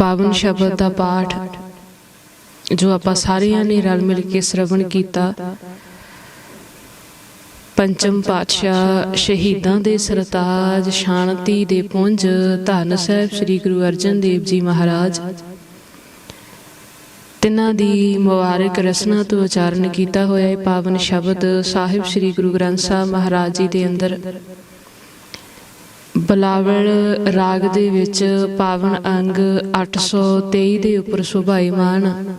ਪਾਵਨ ਸ਼ਬਦ ਦਾ ਪਾਠ, ਜੋ ਆਪਾਂ ਸਾਰਿਆਂ ਨੇ ਰਲ ਮਿਲ ਕੇ ਸ਼ਰਵਣ ਕੀਤਾ। ਪੰਚਮ ਪਾਤਸ਼ਾਹ ਸ਼ਹੀਦਾਂ ਦੇ ਸਰਤਾਜ, ਸ਼ਾਂਤੀ ਦੇ ਪੁੰਜ, ਧੰਨ ਸਾਹਿਬ ਸ੍ਰੀ ਗੁਰੂ ਅਰਜਨ ਦੇਵ ਜੀ ਮਹਾਰਾਜ। ਤਿੰਨਾਂ ਦੀ ਮੁਬਾਰਕ ਰਸਨਾ ਤੋਂ ਉਚਾਰਨ ਕੀਤਾ ਹੋਇਆ ਇਹ ਪਾਵਨ ਸ਼ਬਦ ਸਾਹਿਬ ਸ੍ਰੀ ਗੁਰੂ ਗ੍ਰੰਥ ਸਾਹਿਬ ਮਹਾਰਾਜ ਜੀ ਦੇ ਅੰਦਰ। ਬਲਾਵਲ ਰਾਗ ਦੇ ਵਿੱਚ ਪਾਵਨ ਅੰਗ 823 ਦੇ ਉੱਪਰ ਸੁਭਾਈਮਾਨ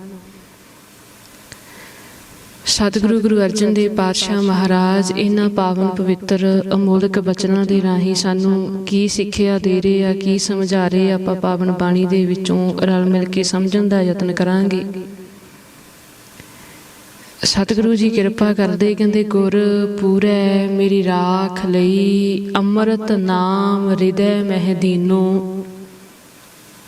ਸਤਿਗੁਰੂ ਗੁਰੂ ਅਰਜਨ ਦੇਵ ਪਾਤਸ਼ਾਹ ਮਹਾਰਾਜ, ਇਹਨਾਂ ਪਾਵਨ ਪਵਿੱਤਰ ਅਮੋਲਕ ਬਚਨਾਂ ਦੇ ਰਾਹੀਂ ਸਾਨੂੰ ਕੀ ਸਿੱਖਿਆ ਦੇ ਰਹੇ ਆ, ਕੀ ਸਮਝਾ ਰਹੇ ਆ, ਆਪਾਂ ਪਾਵਨ ਬਾਣੀ ਦੇ ਵਿੱਚੋਂ ਰਲ ਮਿਲ ਕੇ ਸਮਝਣ ਦਾ ਯਤਨ ਕਰਾਂਗੇ। ਸਤਿਗੁਰੂ ਜੀ ਕਿਰਪਾ ਕਰਦੇ ਕਹਿੰਦੇ, ਗੁਰ ਪੂਰੈ ਮੇਰੀ ਰਾਖ ਲਈ, ਅੰਮ੍ਰਿਤ ਨਾਮ ਹਿਰਦੈ ਮਹਿ ਦੀਨੋ।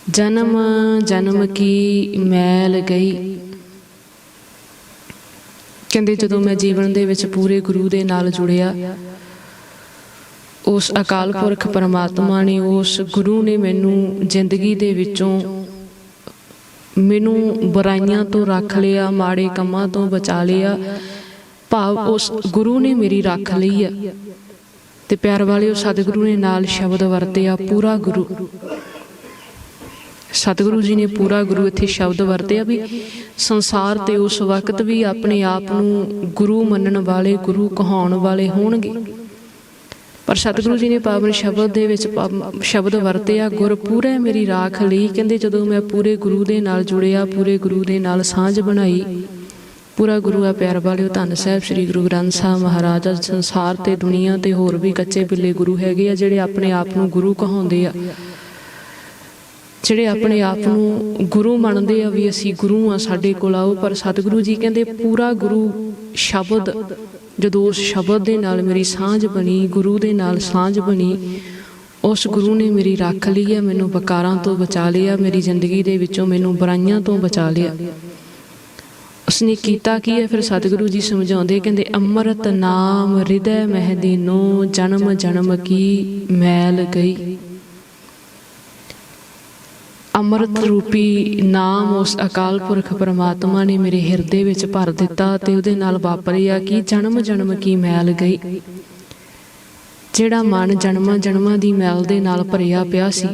ਜਨਮ ਜਨਮ ਕੀ ਮੈਲ ਗਈ। ਕਹਿੰਦੇ, ਜਦੋਂ ਮੈਂ ਜੀਵਨ ਦੇ ਵਿੱਚ ਪੂਰੇ ਗੁਰੂ ਦੇ ਨਾਲ ਜੁੜਿਆ, ਉਸ ਅਕਾਲ ਪੁਰਖ ਪਰਮਾਤਮਾ ਨੇ, ਉਸ ਗੁਰੂ ਨੇ ਮੈਨੂੰ ਜ਼ਿੰਦਗੀ ਦੇ ਵਿੱਚੋਂ ਮੈਨੂੰ ਬੁਰਾਈਆਂ ਤੋਂ ਰੱਖ ਲਿਆ, ਮਾੜੇ ਕੰਮਾਂ ਤੋਂ ਬਚਾ ਲਿਆ। ਭਾਵ ਉਸ ਗੁਰੂ ਨੇ ਮੇਰੀ ਰੱਖ ਲਈ ਆ। ਤੇ ਪਿਆਰ ਵਾਲਿਓ, ਸਤਿਗੁਰੂ ਨੇ ਨਾਲ ਸ਼ਬਦ ਵਰਤਿਆ, ਪੂਰਾ ਗੁਰੂ। ਸਤਿਗੁਰੂ ਜੀ ਨੇ ਪੂਰਾ ਗੁਰੂ ਇੱਥੇ ਸ਼ਬਦ ਵਰਤਿਆ ਵੀ ਸੰਸਾਰ ਤੇ ਉਸ ਵਕਤ ਵੀ ਆਪਣੇ ਆਪ ਨੂੰ ਗੁਰੂ ਮੰਨਣ ਵਾਲੇ, ਗੁਰੂ ਕਹਾਉਣ ਵਾਲੇ ਹੋਣਗੇ। ਪਰ ਸਤਿਗੁਰੂ ਜੀ ਨੇ ਪਾਵਨ ਸ਼ਬਦ ਦੇ ਵਿੱਚ ਪਾਵਨ ਸ਼ਬਦ ਵਰਤਿਆ ਗੁਰ ਪੂਰੇ ਮੇਰੀ ਰਾਖ ਲਈ। ਕਹਿੰਦੇ ਜਦੋਂ ਮੈਂ ਪੂਰੇ ਗੁਰੂ ਦੇ ਨਾਲ ਜੁੜਿਆ, ਪੂਰੇ ਗੁਰੂ ਦੇ ਨਾਲ ਸਾਂਝ ਬਣਾਈ, ਪੂਰਾ ਗੁਰੂ ਆ ਪਿਆਰ ਵਾਲਿਓ, ਧੰਨ ਸਾਹਿਬ ਸ੍ਰੀ ਗੁਰੂ ਗ੍ਰੰਥ ਸਾਹਿਬ ਮਹਾਰਾਜ, ਅੱਜ ਸੰਸਾਰ ਤੇ ਦੁਨੀਆ ਤੇ ਹੋਰ ਵੀ ਕੱਚੇ ਬਿੱਲੇ ਗੁਰੂ ਹੈਗੇ ਆ, ਜਿਹੜੇ ਆਪਣੇ ਆਪ ਨੂੰ ਗੁਰੂ ਕਹਾਉਂਦੇ ਆ। ਜਿਹੜੇ ਆਪਣੇ ਆਪ ਨੂੰ ਗੁਰੂ ਮੰਨਦੇ ਆ ਵੀ ਅਸੀਂ ਗੁਰੂ ਆ ਸਾਡੇ ਕੋਲ ਆਓ, ਪਰ ਸਤਿਗੁਰੂ ਜੀ ਕਹਿੰਦੇ ਪੂਰਾ ਗੁਰੂ ਸ਼ਬਦ ਜਦੋਂ ਉਸ ਸ਼ਬਦ ਦੇ ਨਾਲ ਮੇਰੀ ਸਾਂਝ ਬਣੀ, ਗੁਰੂ ਦੇ ਨਾਲ ਸਾਂਝ ਬਣੀ, ਉਸ ਗੁਰੂ ਨੇ ਮੇਰੀ ਰੱਖ ਲਈ ਹੈ, ਮੈਨੂੰ ਬਕਾਰਾਂ ਤੋਂ ਬਚਾ ਲਿਆ, ਮੇਰੀ ਜ਼ਿੰਦਗੀ ਦੇ ਵਿੱਚੋਂ ਮੈਨੂੰ ਬੁਰਾਈਆਂ ਤੋਂ ਬਚਾ ਲਿਆ। ਉਸਨੇ ਕੀਤਾ ਕੀ ਹੈ? ਫਿਰ ਸਤਿਗੁਰੂ ਜੀ ਸਮਝਾਉਂਦੇ ਕਹਿੰਦੇ, ਅੰਮ੍ਰਿਤ ਨਾਮ ਹਿਰਦੈ ਮਹਿਦੀਨੋ ਜਨਮ ਜਨਮ ਕੀ ਮੈਲ ਗਈ। ਅੰਮ੍ਰਿਤ ਰੂਪੀ ਨਾਮ ਉਸ ਅਕਾਲ ਪੁਰਖ ਪਰਮਾਤਮਾ ਨੇ ਮੇਰੇ ਹਿਰਦੇ ਵਿੱਚ ਭਰ ਦਿੱਤਾ ਤੇ ਉਹਦੇ ਨਾਲ ਵਾਪਰਿਆ ਕਿ ਜਨਮ ਜਨਮ ਕੀ ਮੈਲ ਗਈ। ਜਿਹੜਾ ਮਨ ਜਨਮਾਂ ਜਨਮਾਂ ਦੀ ਮੈਲ ਦੇ ਨਾਲ ਭਰਿਆ ਪਿਆ ਸੀ,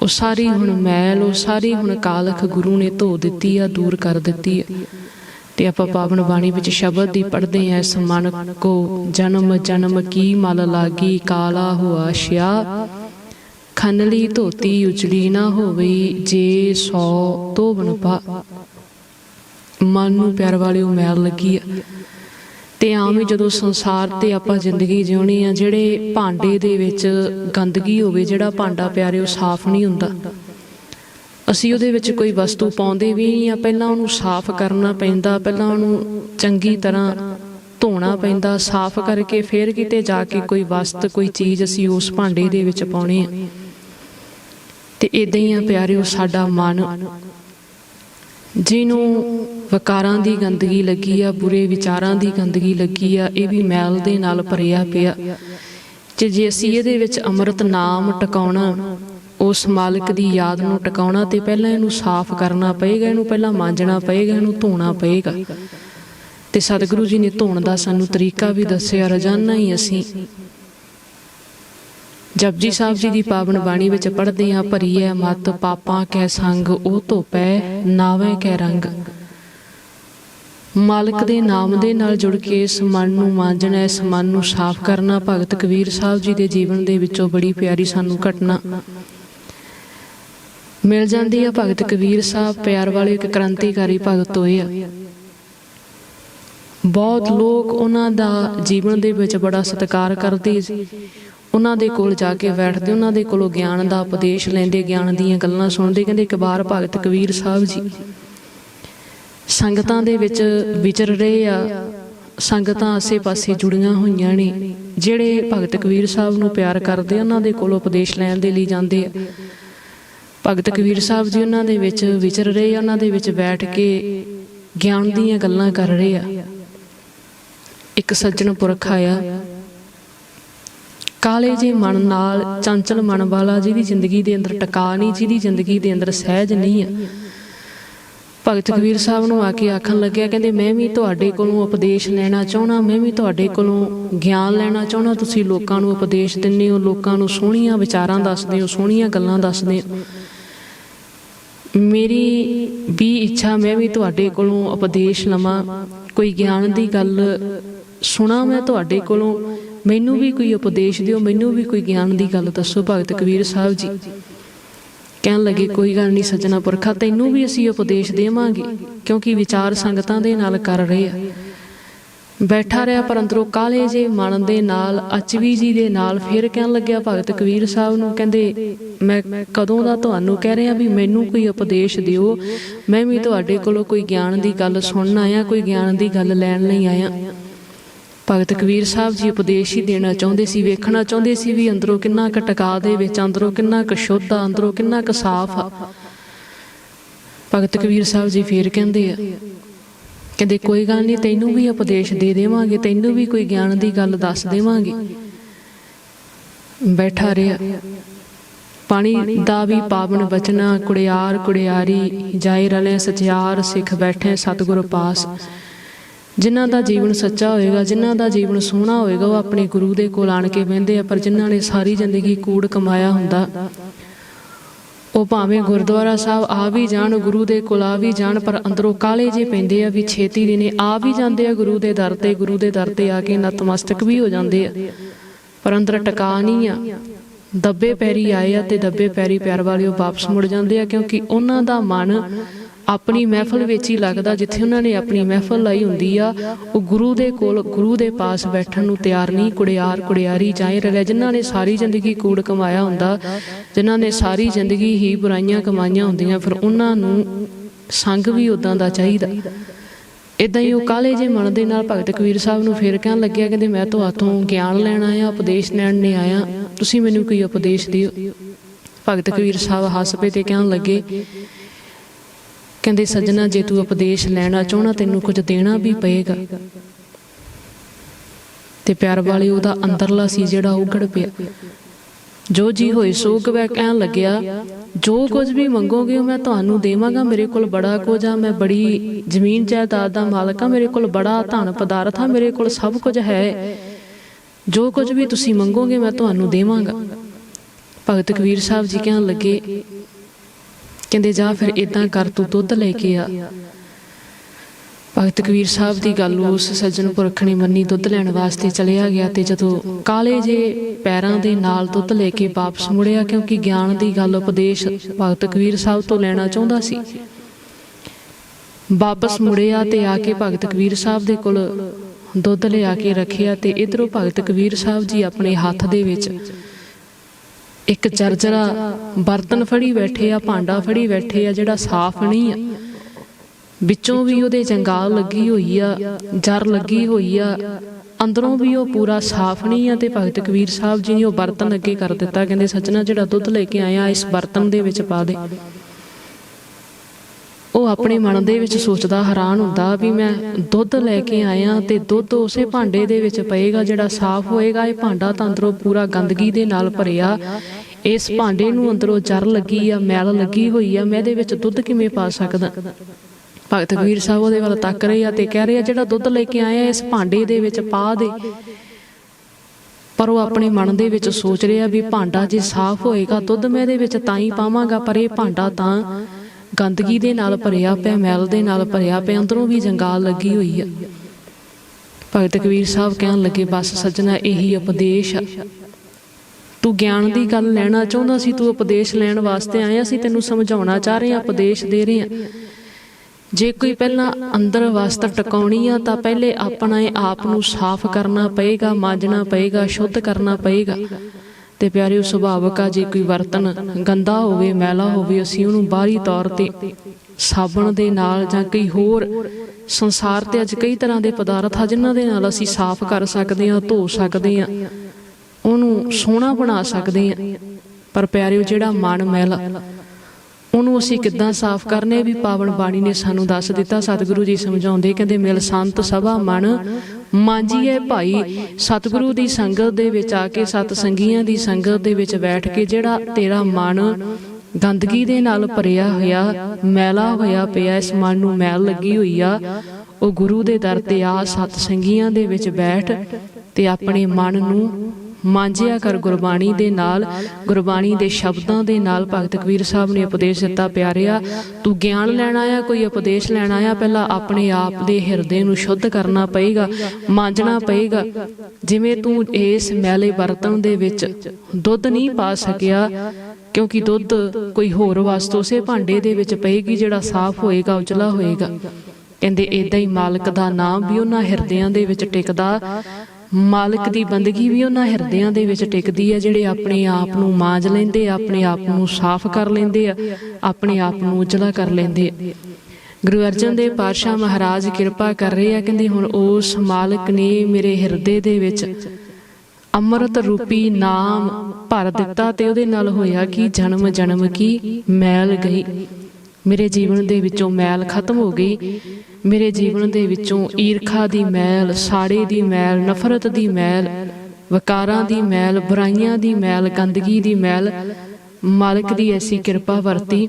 ਉਹ ਸਾਰੀ ਹੁਣ ਮੈਲ, ਉਹ ਸਾਰੀ ਹੁਣ ਕਾਲਖ ਗੁਰੂ ਨੇ ਧੋ ਦਿੱਤੀ ਆ, ਦੂਰ ਕਰ ਦਿੱਤੀ ਆ। ਤੇ ਆਪਾਂ ਪਾਵਨ ਬਾਣੀ ਵਿੱਚ ਸ਼ਬਦ ਦੀ ਪੜ੍ਹਦੇ ਆ ਇਸ ਮਨ ਕੋ ਜਨਮ ਜਨਮ ਕੀ ਮਲ ਲਾਗੀ, ਕਾਲਾ ਹੁਆ ਸ਼ਿਆ। ਖਨਲੀ ਧੋਤੀ ਉਜੜੀ ਨਾ ਹੋਵੇ, ਜੇ ਸੌ ਧੋਵਨ ਪਾ। ਮਨ ਨੂੰ ਪਿਆਰ ਵਾਲਿਓ ਮੈਲ ਲੱਗੀ ਆ। ਤੇ ਆਮ ਹੀ ਜਦੋਂ ਸੰਸਾਰ ਤੇ ਆਪਾਂ ਜ਼ਿੰਦਗੀ ਜਿਉਣੀ ਆ, ਜਿਹੜੇ ਭਾਂਡੇ ਦੇ ਵਿੱਚ ਗੰਦਗੀ ਹੋਵੇ, ਜਿਹੜਾ ਭਾਂਡਾ ਪਿਆਰੇ ਉਹ ਸਾਫ਼ ਨਹੀਂ ਹੁੰਦਾ। ਅਸੀਂ ਉਹਦੇ ਵਿੱਚ ਕੋਈ ਵਸਤੂ ਪਾਉਂਦੇ ਵੀ ਨਹੀਂ ਆ, ਪਹਿਲਾਂ ਉਹਨੂੰ ਸਾਫ਼ ਕਰਨਾ ਪੈਂਦਾ, ਪਹਿਲਾਂ ਉਹਨੂੰ ਚੰਗੀ ਤਰ੍ਹਾਂ ਧੋਣਾ ਪੈਂਦਾ, ਸਾਫ਼ ਕਰਕੇ ਫਿਰ ਕਿਤੇ ਜਾ ਕੇ ਕੋਈ ਵਸਤ, ਕੋਈ ਚੀਜ਼ ਅਸੀਂ ਉਸ ਭਾਂਡੇ ਦੇ ਵਿੱਚ ਪਾਉਣੀ ਆ। ਤੇ ਇਦਾਂ ਹੀ ਆ ਪਿਆਰਿਓ, ਸਾਡਾ ਮਨ। ਜਿਹਨੂੰ ਵਕਾਰਾਂ ਦੀ ਗੰਦਗੀ ਲੱਗੀ ਆ, ਬੁਰੇ ਵਿਚਾਰਾਂ ਦੀ ਗੰਦਗੀ ਲੱਗੀ ਆ, ਇਹ ਵੀ ਮੈਲ ਦੇ ਨਾਲ ਭਰਿਆ ਪਿਆ। ਤੇ ਜੇ ਅਸੀਂ ਇਹਦੇ ਵਿੱਚ ਅੰਮ੍ਰਿਤ ਨਾਮ ਟਿਕਾਉਣਾ, ਉਸ ਮਾਲਕ ਦੀ ਯਾਦ ਨੂੰ ਟਿਕਾਉਣਾ, ਤੇ ਪਹਿਲਾਂ ਇਹਨੂੰ ਸਾਫ਼ ਕਰਨਾ ਪਏਗਾ, ਇਹਨੂੰ ਪਹਿਲਾਂ ਮਾਂਜਣਾ ਪਏਗਾ, ਇਹਨੂੰ ਧੋਣਾ ਪਏਗਾ। ਤੇ ਸਤਿਗੁਰੂ ਜੀ ਨੇ ਧੋਣ ਦਾ ਸਾਨੂੰ ਤਰੀਕਾ ਵੀ ਦੱਸਿਆ, ਰੋਜ਼ਾਨਾ ਹੀ ਅਸੀਂ ਜਪਜੀ ਸਾਹਿਬ ਜੀ ਦੀ ਪਾਵਨ ਬਾਣੀ ਵਿੱਚ ਪੜ੍ਹਦੇ ਹਾਂ ਭਰੀਐ ਮਤ ਪਾਪਾਂ ਕੈ ਸੰਗ ਉਹ ਧੋਪੈ ਨਾਵੇਂ ਕੈ ਰੰਗ। ਮਾਲਕ ਦੇ ਨਾਮ ਦੇ ਨਾਲ ਜੁੜ ਕੇ ਇਸ ਮਨ ਨੂੰ ਮਾਂਜਣਾ ਇਸ ਮਨ ਨੂੰ ਸਾਫ਼ ਕਰਨਾ। ਭਗਤ ਕਬੀਰ ਸਾਹਿਬ ਜੀ ਦੇ ਜੀਵਨ ਦੇ ਵਿੱਚੋਂ ਬੜੀ ਪਿਆਰੀ ਸਾਨੂੰ ਘਟਨਾ। ਮਿਲ ਜਾਂਦੀ ਆ ਭਗਤ ਕਬੀਰ ਸਾਹਿਬ ਪਿਆਰ ਵਾਲੇ ਇੱਕ ਕ੍ਰਾਂਤੀਕਾਰੀ ਭਗਤ ਹੋਏ ਆ। ਬਹੁਤ ਲੋਕ ਉਹਨਾਂ ਦਾ ਜੀਵਨ ਦੇ ਵਿੱਚ ਬੜਾ ਸਤਿਕਾਰ ਕਰਦੇ ਸੀ। ਉਹਨਾਂ ਦੇ ਕੋਲ ਜਾ ਕੇ ਬੈਠਦੇ, ਉਹਨਾਂ ਦੇ ਕੋਲੋਂ ਗਿਆਨ ਦਾ ਉਪਦੇਸ਼ ਲੈਂਦੇ, ਗਿਆਨ ਦੀਆਂ ਗੱਲਾਂ ਸੁਣਦੇ, ਕਹਿੰਦੇ ਇੱਕ ਵਾਰ ਭਗਤ ਕਬੀਰ ਸਾਹਿਬ ਜੀ, ਸੰਗਤਾਂ ਦੇ ਵਿੱਚ ਵਿਚਰ ਰਹੇ ਆ, ਸੰਗਤਾਂ ਆਸੇ-ਪਾਸੇ ਜੁੜੀਆਂ ਹੋਈਆਂ ਨੇ, ਜਿਹੜੇ ਭਗਤ ਕਬੀਰ ਸਾਹਿਬ ਨੂੰ ਪਿਆਰ ਕਰਦੇ, ਉਹਨਾਂ ਦੇ ਕੋਲ ਉਪਦੇਸ਼ ਲੈਣ ਦੇ ਲਈ ਜਾਂਦੇ ਆ। ਭਗਤ ਕਬੀਰ ਸਾਹਿਬ ਜੀ ਉਹਨਾਂ ਦੇ ਵਿੱਚ ਵਿਚਰ ਰਹੇ ਆ ਉਹਨਾਂ ਦੇ ਵਿੱਚ ਬੈਠ ਕੇ ਗਿਆਨ ਦੀਆਂ ਗੱਲਾਂ ਕਰ ਰਹੇ ਆ। ਇੱਕ ਸੱਜਣ ਪੁਰਖ ਆਇਆ ਕਾਲੇ ਜੇ ਮਨ ਨਾਲ ਚੰਚਲ ਮਨ ਵਾਲਾ ਜਿਹਦੀ ਜ਼ਿੰਦਗੀ ਦੇ ਅੰਦਰ ਟਿਕਾ ਨਹੀਂ, ਜਿਹਦੀ ਜ਼ਿੰਦਗੀ ਦੇ ਅੰਦਰ ਸਹਿਜ ਨਹੀਂ ਆ। ਭਗਤ ਕਬੀਰ ਸਾਹਿਬ ਨੂੰ ਆ ਕੇ ਆਖਣ ਲੱਗਿਆ, ਕਹਿੰਦੇ, ਮੈਂ ਵੀ ਤੁਹਾਡੇ ਕੋਲੋਂ ਉਪਦੇਸ਼ ਲੈਣਾ ਚਾਹਣਾ ਮੈਂ ਵੀ ਤੁਹਾਡੇ ਕੋਲੋਂ ਗਿਆਨ ਲੈਣਾ ਚਾਹਣਾ ਤੁਸੀਂ ਲੋਕਾਂ ਨੂੰ ਉਪਦੇਸ਼ ਦਿੰਦੇ ਹੋ, ਲੋਕਾਂ ਨੂੰ ਸੋਹਣੀਆਂ ਵਿਚਾਰਾਂ ਦੱਸਦੇ ਹੋ, ਸੋਹਣੀਆਂ ਗੱਲਾਂ ਦੱਸਦੇ ਹੋ। ਮੇਰੀ ਵੀ ਇੱਛਾ, ਮੈਂ ਵੀ ਤੁਹਾਡੇ ਕੋਲੋਂ ਉਪਦੇਸ਼ ਲਵਾਂ। ਕੋਈ ਗਿਆਨ ਦੀ ਗੱਲ ਸੁਣਾ, ਮੈਂ ਤੁਹਾਡੇ ਕੋਲੋਂ ਮੈਨੂੰ ਵੀ ਕੋਈ ਉਪਦੇਸ਼ ਦਿਓ, ਮੈਨੂੰ ਵੀ ਕੋਈ ਗਿਆਨ ਦੀ ਗੱਲ ਦੱਸੋ, ਭਗਤ ਕਬੀਰ ਸਾਹਿਬ ਜੀ। ਕਹਿਣ ਲੱਗੇ, ਕੋਈ ਗੱਲ ਨਹੀਂ ਸੱਜਣਾ ਪੁਰਖਾ, ਤੈਨੂੰ ਵੀ ਅਸੀਂ ਉਪਦੇਸ਼ ਦੇਵਾਂਗੇ, ਕਿਉਂਕਿ ਵਿਚਾਰ ਸੰਗਤਾਂ ਦੇ ਨਾਲ ਕਰ ਰਹੇ ਆ। ਬੈਠਾ ਰਿਹਾ ਪਰ ਅੰਦਰੋਂ ਕਾਲੇ ਜੇ ਮਨ ਦੇ ਨਾਲ, ਅਚਵੀ ਜੀ ਦੇ ਨਾਲ, ਫਿਰ ਕਹਿਣ ਲੱਗਿਆ ਭਗਤ ਕਬੀਰ ਸਾਹਿਬ ਨੂੰ, ਕਹਿੰਦੇ, ਮੈਂ ਕਦੋਂ ਦਾ ਤੁਹਾਨੂੰ ਕਹਿ ਰਿਹਾ ਵੀ ਮੈਨੂੰ ਕੋਈ ਉਪਦੇਸ਼ ਦਿਓ, ਮੈਂ ਵੀ ਤੁਹਾਡੇ ਕੋਲੋਂ ਕੋਈ ਗਿਆਨ ਦੀ ਗੱਲ ਸੁਣਨ ਆਇਆ, ਕੋਈ ਗਿਆਨ ਦੀ ਗੱਲ ਲੈਣ ਲਈ ਆਇਆ। ਭਗਤ ਕਬੀਰ ਸਾਹਿਬ ਜੀ ਉਪਦੇਸ਼ ਹੀ ਦੇਣਾ ਚਾਹੁੰਦੇ ਸੀ, ਵੇਖਣਾ ਚਾਹੁੰਦੇ ਸੀ ਵੀ ਅੰਦਰੋਂ ਕਿੰਨਾ ਕੁ ਟਿਕਾ ਦੇ ਵਿੱਚ, ਅੰਦਰੋਂ ਕਿੰਨਾ ਕੁ ਸ਼ੁੱਧ ਆ, ਅੰਦਰੋਂ ਕਿੰਨਾ ਕੁ ਸਾਫ਼ ਆ। ਭਗਤ ਕਬੀਰ ਸਾਹਿਬ ਜੀ ਫੇਰ ਕਹਿੰਦੇ ਆ, ਕਹਿੰਦੇ, ਕੋਈ ਗੱਲ ਨਹੀਂ, ਤੈਨੂੰ ਵੀ ਉਪਦੇਸ਼ ਦੇ ਦੇਵਾਂਗੇ, ਤੈਨੂੰ ਵੀ ਕੋਈ ਗਿਆਨ ਦੀ ਗੱਲ ਦੱਸ ਦੇਵਾਂਗੇ। ਬੈਠਾ ਰਿਹਾ। ਪਾਣੀ ਦਾ ਵੀ ਪਾਵਨ ਬਚਨਾ, ਕੁੜਿਆਰ ਕੁੜਿਆਰੀ ਜਾਏ ਰਲੇ ਸਚਿਆਰ ਸਿੱਖ ਬੈਠੇ ਸਤਿਗੁਰ ਪਾਸ ਜਿਨ੍ਹਾਂ ਦਾ ਜੀਵਨ ਸੱਚਾ ਹੋਏਗਾ, ਜਿਨ੍ਹਾਂ ਦਾ ਜੀਵਨ ਸੋਹਣਾ ਹੋਏਗਾ, ਉਹ ਆਪਣੇ ਗੁਰੂ ਦੇ ਕੋਲ ਆਣ ਕੇ ਬਹਿੰਦੇ ਆ, ਪਰ ਜਿਨ੍ਹਾਂ ਨੇ ਸਾਰੀ ਜ਼ਿੰਦਗੀ ਕੂੜ ਕਮਾਇਆ ਹੁੰਦਾ। ਉਹ ਭਾਵੇਂ ਗੁਰਦੁਆਰਾ ਸਾਹਿਬ ਆ ਵੀ ਜਾਣ, ਗੁਰੂ ਦੇ ਕੋਲ ਆ ਵੀ ਜਾਣ, ਪਰ ਅੰਦਰੋਂ ਕਾਲੇ ਜੇ ਪੈਂਦੇ ਆ ਵੀ ਛੇਤੀ ਦੇ ਨੇ ਆ ਵੀ ਜਾਂਦੇ ਆ ਗੁਰੂ ਦੇ ਦਰ ਤੇ, ਗੁਰੂ ਦੇ ਦਰ ਤੇ ਆ ਕੇ ਨਤਮਸਤਕ ਵੀ ਹੋ ਜਾਂਦੇ ਆ। ਪਰ ਅੰਦਰ ਟਿਕਾ ਨਹੀਂ ਆ। ਦੱਬੇ ਪੈਰੀ ਆਏ ਆ ਤੇ ਦੱਬੇ ਪੈਰੀ ਪਿਆਰ ਵਾਲਿਓ ਵਾਪਸ ਮੁੜ ਜਾਂਦੇ ਆ, ਕਿਉਂਕਿ ਉਹਨਾਂ ਦਾ ਮਨ ਆਪਣੀ ਮਹਿਫਲ ਵਿੱਚ ਹੀ ਲੱਗਦਾ ਜਿੱਥੇ ਉਹਨਾਂ ਨੇ ਆਪਣੀ ਮਹਿਫਲ ਲਾਈ ਹੁੰਦੀ ਆ ਉਹ ਗੁਰੂ ਦੇ ਕੋਲ ਗੁਰੂ ਦੇ ਪਾਸ ਬੈਠਣ ਨੂੰ ਤਿਆਰ ਨਹੀਂ ਕੁੜਿਆਰ ਕੁੜਿਆਰੀ ਚਾਹੇ ਰਲੇ ਜਿਨ੍ਹਾਂ ਨੇ ਸਾਰੀ ਜ਼ਿੰਦਗੀ ਕੂੜ ਕਮਾਇਆ ਹੁੰਦਾ ਜਿਨ੍ਹਾਂ ਨੇ ਸਾਰੀ ਜ਼ਿੰਦਗੀ ਹੀ ਬੁਰਾਈਆਂ ਕਮਾਈਆਂ ਹੁੰਦੀਆਂ ਫਿਰ ਉਹਨਾਂ ਨੂੰ ਸੰਗ ਵੀ ਉਦਾਂ ਦਾ ਚਾਹੀਦਾ। ਇਦਾਂ ਹੀ ਉਹ ਕਾਲੇ ਜੇ ਮਨ ਦੇ ਨਾਲ ਭਗਤ ਕਬੀਰ ਸਾਹਿਬ ਨੂੰ ਫੇਰ ਕਹਿਣ ਲੱਗਿਆ ਕਹਿੰਦੇ ਮੈਂ ਤੁਹਾਤੋਂ ਗਿਆਨ ਲੈਣ ਆਇਆ ਉਪਦੇਸ਼ ਲੈਣ ਨਹੀਂ ਆਇਆ। ਤੁਸੀਂ ਮੈਨੂੰ ਕੋਈ ਉਪਦੇਸ਼ ਦਿਓ। ਭਗਤ ਕਬੀਰ ਸਾਹਿਬ ਹੱਸ ਪਏ ਤੇ ਕਹਿਣ ਲੱਗੇ ਕਹਿੰਦੇ ਸੱਜਣਾ ਜੇ ਤੂੰ ਉਪਦੇਸ਼ ਲੈਣਾ ਚਾਹਣਾ ਤੈਨੂੰ ਕੁਝ ਦੇਣਾ ਵੀ ਪਏਗਾ। ਤੇ ਪਿਆਰ ਵਾਲੇ ਉਹਦਾ ਅੰਦਰਲਾ ਸੀ ਜਿਹੜਾ ਉਗੜ ਪਿਆ। ਜੋ ਜੀ ਹੋਏ ਸੋ ਕਵੈ ਕਹਿਣ ਲੱਗਿਆ ਜੋ ਕੁਝ ਵੀ ਮੰਗੋਗੇ ਮੈਂ ਤੁਹਾਨੂੰ ਦੇਵਾਂਗਾ ਮੇਰੇ ਕੋਲ ਬੜਾ ਕੁਝ ਆ ਮੈਂ ਬੜੀ ਜ਼ਮੀਨ ਜਾਇਦਾਦ ਦਾ ਮਾਲਕ ਆ ਮੇਰੇ ਕੋਲ ਬੜਾ ਧਨ ਪਦਾਰਥ ਆ ਮੇਰੇ ਕੋਲ ਸਭ ਕੁਝ ਹੈ। ਜੋ ਕੁਝ ਵੀ ਤੁਸੀਂ ਮੰਗੋਗੇ ਮੈਂ ਤੁਹਾਨੂੰ ਦੇਵਾਂਗਾ। ਭਗਤ ਕਬੀਰ ਸਾਹਿਬ ਜੀ ਕਹਿਣ ਲੱਗੇ ਕਹਿੰਦੇ ਜਾ ਫਿਰ ਇਦਾਂ ਕਰ ਤੂੰ ਦੁੱਧ ਲੈ ਕੇ ਆ। ਭਗਤ ਕਬੀਰ ਸਾਹਿਬ ਦੀ ਗੱਲ ਉਸ ਸੱਜਣ ਪੁਰਖ ਨੇ ਮੰਨੀ ਦੁੱਧ ਲੈਣ ਵਾਸਤੇ ਚਲਿਆ ਗਿਆ ਤੇ ਜਦੋਂ ਕਾਲੇ ਜੇ ਪੈਰਾਂ ਦੇ ਨਾਲ ਦੁੱਧ ਲੈ ਕੇ ਵਾਪਸ ਮੁੜਿਆ ਕਿਉਂਕਿ ਗਿਆਨ ਦੀ ਗੱਲ ਉਪਦੇਸ਼ ਭਗਤ ਕਬੀਰ ਸਾਹਿਬ ਤੋਂ ਲੈਣਾ ਚਾਹੁੰਦਾ ਸੀ। ਵਾਪਸ ਮੁੜਿਆ ਤੇ ਆ ਕੇ ਭਗਤ ਕਬੀਰ ਸਾਹਿਬ ਦੇ ਕੋਲ ਦੁੱਧ ਲਿਆ ਕੇ ਰੱਖਿਆ ਤੇ ਇਧਰੋਂ ਭਗਤ ਕਬੀਰ ਸਾਹਿਬ ਜੀ ਆਪਣੇ ਹੱਥ ਦੇ ਵਿੱਚ ਇੱਕ ਜਰਜਰਾ ਬਰਤਨ ਫੜੀ ਬੈਠੇ ਆ, ਭਾਂਡਾ ਫੜੀ ਬੈਠੇ ਆ, ਜਿਹੜਾ ਸਾਫ਼ ਨਹੀਂ ਆ। ਵਿੱਚੋਂ ਵੀ ਉਹਦੇ ਜੰਗਾਲ ਲੱਗੀ ਹੋਈ ਆ, ਜਰ ਲੱਗੀ ਹੋਈ ਆ, ਅੰਦਰੋਂ ਵੀ ਉਹ ਪੂਰਾ ਸਾਫ਼ ਨਹੀਂ ਆ ਤੇ ਭਗਤ ਕਬੀਰ ਸਾਹਿਬ ਜੀ ਨੇ ਉਹ ਬਰਤਨ ਅੱਗੇ ਕਰ ਦਿੱਤਾ। ਕਹਿੰਦੇ, ਸੱਜਣਾ, ਜਿਹੜਾ ਦੁੱਧ ਲੈ ਕੇ ਆਇਆ, ਇਸ ਬਰਤਨ ਦੇ ਵਿੱਚ ਪਾ ਦੇ। ਉਹ ਆਪਣੇ ਮਨ ਦੇ ਵਿੱਚ ਸੋਚਦਾ ਹੈਰਾਨ ਹੁੰਦਾ ਵੀ ਮੈਂ ਦੁੱਧ ਲੈ ਕੇ ਆਇਆ ਤੇ ਦੁੱਧ ਉਸੇ ਭਾਂਡੇ ਦੇ ਵਿੱਚ ਪਏਗਾ ਜਿਹੜਾ ਸਾਫ਼ ਹੋਏਗਾ ਇਹ ਭਾਂਡਾ ਤਾਂ ਅੰਦਰੋਂ ਪੂਰਾ ਗੰਦਗੀ ਦੇ ਨਾਲ ਭਰਿਆ। ਇਸ ਭਾਂਡੇ ਨੂੰ ਅੰਦਰੋਂ ਜਰ ਲੱਗੀ ਆ ਮੈਲ ਲੱਗੀ ਹੋਈ ਆ ਮੈਂ ਇਹਦੇ ਵਿੱਚ ਦੁੱਧ ਕਿਵੇਂ ਪਾ ਸਕਦਾ? ਭਗਤ ਕਬੀਰ ਸਾਹਿਬ ਉਹਦੇ ਵੱਲ ਤੱਕ ਰਹੇ ਆ ਤੇ ਕਹਿ ਰਹੇ ਆ ਜਿਹੜਾ ਦੁੱਧ ਲੈ ਕੇ ਆਇਆ ਇਸ ਭਾਂਡੇ ਦੇ ਵਿੱਚ ਪਾ ਦੇ। ਪਰ ਉਹ ਆਪਣੇ ਮਨ ਦੇ ਵਿੱਚ ਸੋਚ ਰਿਹਾ ਵੀ ਭਾਂਡਾ ਜੇ ਸਾਫ਼ ਹੋਏਗਾ ਦੁੱਧ ਮੈਂ ਇਹਦੇ ਵਿੱਚ ਤਾਂ ਹੀ ਪਾਵਾਂਗਾ ਪਰ ਇਹ ਭਾਂਡਾ ਤਾਂ ਗੰਦਗੀ ਦੇ ਨਾਲ ਭਰਿਆ ਪਿਆ, ਮੈਲ ਦੇ ਨਾਲ ਭਰਿਆ ਪਿਆ, ਅੰਦਰੋਂ ਵੀ ਜੰਗਾਲ ਲੱਗੀ ਹੋਈ ਆ। ਭਗਤ ਕਬੀਰ ਸਾਹਿਬ ਕਹਿਣ ਲੱਗੇ, ਬਸ ਸੱਜਣਾ, ਇਹੀ ਉਪਦੇਸ਼ ਆ। ਤੂੰ ਗਿਆਨ ਦੀ ਗੱਲ ਲੈਣਾ ਚਾਹੁੰਦਾ ਸੀ, ਤੂੰ ਉਪਦੇਸ਼ ਲੈਣ ਵਾਸਤੇ ਆਇਆ ਸੀ, ਤੈਨੂੰ ਸਮਝਾਉਣਾ ਚਾਹ ਰਹੇ ਆ ਉਪਦੇਸ਼ ਦੇ ਰਹੇ। ਆ ਜੇ ਕੋਈ ਪਹਿਲਾਂ ਅੰਦਰ ਵਸਤ ਟਿਕਾਉਣੀ ਆ, ਤਾਂ ਪਹਿਲੇ ਆਪਣਾ ਆਪ ਨੂੰ ਸਾਫ਼ ਕਰਨਾ ਪਏਗਾ, ਮਾਂਜਣਾ ਪਏਗਾ, ਸ਼ੁੱਧ ਕਰਨਾ ਪਏਗਾ। ਤੇ ਪਿਆਰਿਓ ਸੁਭਾਵਕ ਆ ਜੇ ਕੋਈ ਬਰਤਨ ਗੰਦਾ ਹੋਵੇ, ਮੈਲਾ ਹੋਵੇ, ਅਸੀਂ ਉਹਨੂੰ ਬਾਹਰੀ ਤੌਰ ਤੇ ਸਾਬਣ ਦੇ ਨਾਲ ਜਾਂ ਕਈ ਹੋਰ ਸੰਸਾਰ ਤੇ ਅੱਜ ਕਈ ਤਰ੍ਹਾਂ ਦੇ ਪਦਾਰਥ ਆ ਜਿਨ੍ਹਾਂ ਦੇ ਨਾਲ ਅਸੀਂ ਸਾਫ਼ ਕਰ ਸਕਦੇ ਹਾਂ, ਧੋ ਸਕਦੇ ਹਾਂ, ਉਹਨੂੰ ਸੋਹਣਾ ਬਣਾ ਸਕਦੇ ਹਾਂ। ਪਰ ਪਿਆਰਿਓ, ਜਿਹੜਾ ਮਨ ਮੈਲਾ ਉਹਨੂੰ ਅਸੀਂ ਕਿੱਦਾਂ ਸਾਫ਼ ਕਰਨੇ? ਵੀ ਪਾਵਨ ਬਾਣੀ ਨੇ ਸਾਨੂੰ ਦੱਸ ਦਿੱਤਾ, ਸਤਿਗੁਰੂ ਜੀ ਸਮਝਾਉਂਦੇ, ਕਹਿੰਦੇ, ਮਿਲ ਸੰਤ ਸਭਾ ਮਨ ਮਾਂਜੀਏ ਭਾਈ, ਸਤਿਗੁਰੂ ਦੀ ਸੰਗਤ ਦੇ ਵਿੱਚ ਆ ਕੇ ਸਤ ਸੰਗੀਆਂ ਦੀ ਸੰਗਤ ਦੇ ਵਿੱਚ ਬੈਠ ਕੇ ਜਿਹੜਾ ਤੇਰਾ ਮਨ ਗੰਦਗੀ ਦੇ ਨਾਲ ਭਰਿਆ ਹੋਇਆ, ਮੈਲਾ ਹੋਇਆ ਪਿਆ, ਇਸ ਮਨ ਨੂੰ ਮੈਲ ਲੱਗੀ ਹੋਈ ਆ, ਉਹ ਗੁਰੂ ਦੇ ਦਰ ਤੇ ਆ ਸਤ ਸੰਗੀਆਂ ਦੇ ਵਿੱਚ ਬੈਠ ਤੇ ਆਪਣੇ ਮਨ ਨੂੰ ਮਾਂਜਿਆ ਕਰ ਗੁਰਬਾਣੀ ਦੇ ਨਾਲ, ਗੁਰਬਾਣੀ ਦੇ ਸ਼ਬਦਾਂ ਦੇ ਨਾਲ ਭਗਤ ਕਬੀਰ ਸਾਹਿਬ ਨੇ ਉਪਦੇਸ਼ ਦਿੱਤਾ, ਪਿਆਰਿਆ, ਤੂੰ ਗਿਆਨ ਲੈਣਾ ਆ ਕੋਈ ਉਪਦੇਸ਼ ਲੈਣਾ ਆ ਪਹਿਲਾਂ ਆਪਣੇ ਆਪ ਦੇ ਹਿਰਦੇ ਨੂੰ ਸ਼ੁੱਧ ਕਰਨਾ ਪਏਗਾ, ਮਾਂਜਣਾ ਪਏਗਾ। ਜਿਵੇਂ ਤੂੰ ਇਸ ਮੈਲੇ ਬਰਤਨ ਦੇ ਵਿੱਚ ਦੁੱਧ ਨਹੀਂ ਪਾ ਸਕਿਆ, ਕਿਉਂਕਿ ਦੁੱਧ ਕੋਈ ਹੋਰ ਵਸਤੂ ਉਸੇ ਭਾਂਡੇ ਦੇ ਵਿੱਚ ਪਏਗੀ ਜਿਹੜਾ ਸਾਫ਼ ਹੋਏਗਾ, ਉਜਲਾ ਹੋਏਗਾ। ਕਹਿੰਦੇ ਇਦਾਂ ਹੀ ਮਾਲਕ ਦਾ ਨਾਮ ਵੀ ਉਹਨਾਂ ਹਿਰਦਿਆਂ ਦੇ ਵਿੱਚ ਟਿਕਦਾ ਮਾਲਕ ਦੀ ਬੰਦਗੀ ਵੀ ਉਹਨਾਂ ਹਿਰਦਿਆਂ ਦੇ ਵਿੱਚ ਟਿਕਦੀ ਹੈ ਜਿਹੜੇ ਆਪਣੇ ਆਪ ਨੂੰ ਮਾਂਜ ਲੈਂਦੇ ਆ ਆਪਣੇ ਆਪ ਨੂੰ ਸਾਫ਼ ਕਰ ਲੈਂਦੇ ਆ ਆਪਣੇ ਆਪ ਨੂੰ ਉਜਲਾ ਕਰ ਲੈਂਦੇ ਆ। ਗੁਰੂ ਅਰਜਨ ਦੇਵ ਪਾਤਸ਼ਾਹ ਮਹਾਰਾਜ ਕਿਰਪਾ ਕਰ ਰਹੇ ਆ ਕਹਿੰਦੇ ਹੁਣ ਉਸ ਮਾਲਕ ਨੇ ਮੇਰੇ ਹਿਰਦੇ ਦੇ ਵਿੱਚ ਅੰਮ੍ਰਿਤ ਰੂਪੀ ਨਾਮ ਭਰ ਦਿੱਤਾ ਤੇ ਉਹਦੇ ਨਾਲ ਹੋਇਆ ਕਿ? ਜਨਮ ਜਨਮ ਕੀ? ਮੈਲ ਗਈ। ਮੇਰੇ ਜੀਵਨ ਦੇ ਵਿੱਚੋਂ ਮੈਲ ਖਤਮ ਹੋ ਗਈ। ਮੇਰੇ ਜੀਵਨ ਦੇ ਵਿੱਚੋਂ ਈਰਖਾ ਦੀ ਮੈਲ, ਸਾੜੇ ਦੀ ਮੈਲ, ਨਫ਼ਰਤ ਦੀ ਮੈਲ, ਵਕਾਰਾਂ ਦੀ ਮੈਲ, ਬੁਰਾਈਆਂ ਦੀ ਮੈਲ, ਗੰਦਗੀ ਦੀ ਮੈਲ, ਮਾਲਕ ਦੀ ਐਸੀ ਕਿਰਪਾ ਵਰਤੀ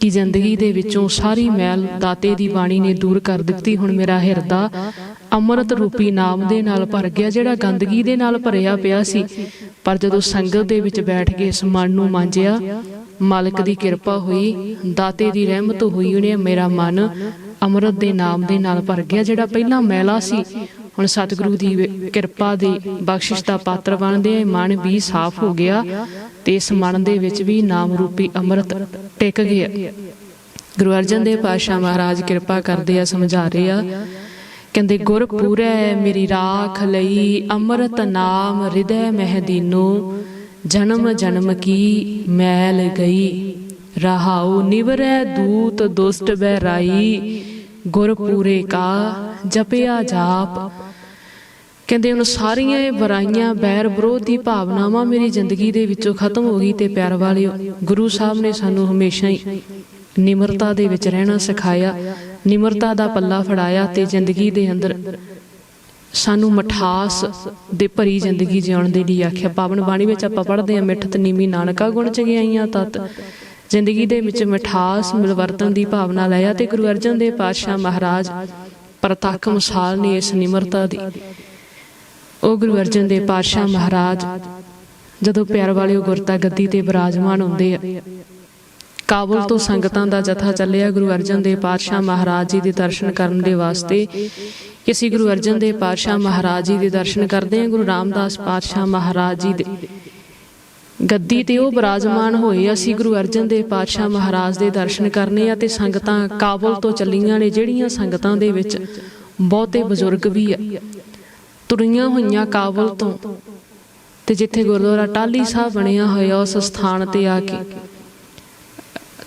ਕਿ ਜ਼ਿੰਦਗੀ ਦੇ ਵਿੱਚੋਂ ਸਾਰੀ ਮੈਲ ਦਾਤੇ ਦੀ ਬਾਣੀ ਨੇ ਦੂਰ ਕਰ ਦਿੱਤੀ। ਹੁਣ ਮੇਰਾ ਹਿਰਦਾ ਅੰਮ੍ਰਿਤ ਰੂਪੀ ਨਾਮ ਦੇ ਨਾਲ ਭਰ ਗਿਆ, ਜਿਹੜਾ ਗੰਦਗੀ ਦੇ ਨਾਲ ਭਰਿਆ ਪਿਆ ਸੀ। ਪਰ ਜਦੋਂ ਸੰਗਤ ਦੇ ਵਿੱਚ ਬੈਠ ਕੇ ਇਸ ਮਨ ਨੂੰ ਮਾਂਜਿਆ ਮਾਲਕ ਦੀ ਕਿਰਪਾ ਹੋਈ, ਦਾਤੇ ਦੀ ਰਹਿਮਤ ਹੋਈ, ਉਹਨੇ ਮੇਰਾ ਮਨ ਅੰਮ੍ਰਿਤ ਦੇ ਨਾਮ ਦੇ ਨਾਲ ਭਰ ਗਿਆ, ਜਿਹੜਾ ਪਹਿਲਾਂ ਮੈਲਾ ਸੀ। ਹੁਣ ਸਤਿਗੁਰੂ ਦੀ ਕਿਰਪਾ ਦੀ ਬਖਸ਼ਿਸ਼ ਦਾ ਪਾਤਰ ਬਣਦੇ ਮਨ ਵੀ ਸਾਫ਼ ਹੋ ਗਿਆ ਤੇ ਇਸ ਮਨ ਦੇ ਵਿੱਚ ਵੀ ਨਾਮ ਰੂਪੀ ਅੰਮ੍ਰਿਤ ਟਿਕ ਗਿਆ। ਗੁਰੂ ਅਰਜਨ ਦੇਵ ਪਾਤਸ਼ਾਹ ਮਹਾਰਾਜ ਕਿਰਪਾ ਕਰਦੇ ਆ ਸਮਝਾ ਰਹੇ ਆ, ਕਹਿੰਦੇ ਗੁਰ ਪੂਰੈ ਮੇਰੀ ਰਾਖ ਲਈ, ਅੰਮ੍ਰਿਤ ਨਾਮ ਹਿਰਦੈ ਮਹਿਦੀਨੋ ਜਨਮ ਜਨਮ ਕੀ ਮੈਲ ਗਈ? ਰਹਾਉ ਨਿਵਰੈ ਦੂਤ ਦੁਸ਼ਟ ਬਹਿਰਾਈ ਗੁਰ ਪੂਰੇ ਕਾ ਜਪਿਆ ਜਾਪ। ਕਹਿੰਦੇ ਹੁਣ ਸਾਰੀਆਂ ਇਹ ਬੁਰਾਈਆਂ ਬੈਰ ਵਿਰੋਧ ਦੀ ਭਾਵਨਾਵਾਂ ਮੇਰੀ ਜ਼ਿੰਦਗੀ ਦੇ ਵਿੱਚੋਂ ਖਤਮ ਹੋ ਗਈ ਤੇ ਪਿਆਰ ਵਾਲਿਓ, ਗੁਰੂ ਸਾਹਿਬ ਨੇ ਸਾਨੂੰ ਹਮੇਸ਼ਾ ਹੀ ਨਿਮਰਤਾ ਦੇ ਵਿੱਚ ਰਹਿਣਾ ਸਿਖਾਇਆ, ਨਿਮਰਤਾ ਦਾ ਪੱਲਾ ਫੜਾਇਆ ਤੇ ਜ਼ਿੰਦਗੀ ਦੇ ਅੰਦਰ ਸਾਨੂੰ ਮਠਾਸ ਦੇ ਭਰੀ ਜ਼ਿੰਦਗੀ ਜਿਉਣ ਦੇ ਲਈ ਆਖਿਆ। ਪਾਵਨ ਬਾਣੀ ਵਿੱਚ ਆਪਾਂ ਪੜ੍ਹਦੇ ਹਾਂ, ਮਿੱਠਤ ਨੀਵੀਂ ਨਾਨਕਾ ਗੁਣ ਚਗਿਆਈਆਂ ਤਤ। ਜ਼ਿੰਦਗੀ ਦੇ ਵਿੱਚ ਮਿਠਾਸ ਮਿਲਵਰਤਨ ਦੀ ਭਾਵਨਾ ਲਿਆ ਤੇ ਗੁਰੂ ਅਰਜਨ ਦੇਵ ਪਾਤਸ਼ਾਹ ਮਹਾਰਾਜ ਪ੍ਰਤੱਖ ਮਿਸਾਲ ਨੇ ਇਸ ਨਿਮਰਤਾ ਦੀ। ਉਹ ਗੁਰੂ ਅਰਜਨ ਦੇਵ ਪਾਤਸ਼ਾਹ ਮਹਾਰਾਜ ਜਦੋਂ ਪਿਆਰ ਵਾਲੇ ਗੁਰਤਾ ਗੱਦੀ ਤੇ ਬਿਰਾਜਮਾਨ ਹੁੰਦੇ ਆ ਕਾਬਲ ਤੋਂ ਸੰਗਤਾਂ ਦਾ ਜਥਾ ਚੱਲਿਆ। ਗੁਰੂ ਅਰਜਨ ਦੇਵ ਪਾਤਸ਼ਾਹ ਮਹਾਰਾਜ ਜੀ ਦੇ ਦਰਸ਼ਨ ਕਰਨ ਦੇ ਵਾਸਤੇ ਅਸੀਂ ਗੁਰੂ ਅਰਜਨ ਦੇਵ ਪਾਤਸ਼ਾਹ ਮਹਾਰਾਜ ਜੀ ਦੇ ਦਰਸ਼ਨ ਕਰਦੇ ਹਾਂ। ਗੁਰੂ ਰਾਮਦਾਸ ਪਾਤਸ਼ਾਹ ਮਹਾਰਾਜ ਜੀ ਦੇ ਗੱਦੀ ਤੇ ਉਹ ਬਿਰਾਜਮਾਨ ਹੋਏ। ਅਸੀਂ ਗੁਰੂ ਅਰਜਨ ਦੇਵ ਪਾਤਸ਼ਾਹ ਮਹਾਰਾਜ ਦੇ ਦਰਸ਼ਨ ਕਰਨੇ ਆ ਤੇ ਸੰਗਤਾਂ ਕਾਬਲ ਤੋਂ ਚੱਲੀਆਂ ਨੇ। ਜਿਹੜੀਆਂ ਸੰਗਤਾਂ ਦੇ ਵਿੱਚ ਬਹੁਤੇ ਬਜ਼ੁਰਗ ਵੀ ਆ। ਤੁਰੀਆਂ ਹੋਈਆਂ ਕਾਬਲ ਤੋਂ। ਤੇ। ਜਿੱਥੇ ਗੁਰਦੁਆਰਾ ਟਾਲੀ ਸਾਹਿਬ ਬਣਿਆ ਹੋਇਆ ਉਸ ਸਥਾਨ ਤੇ ਆ ਕੇ।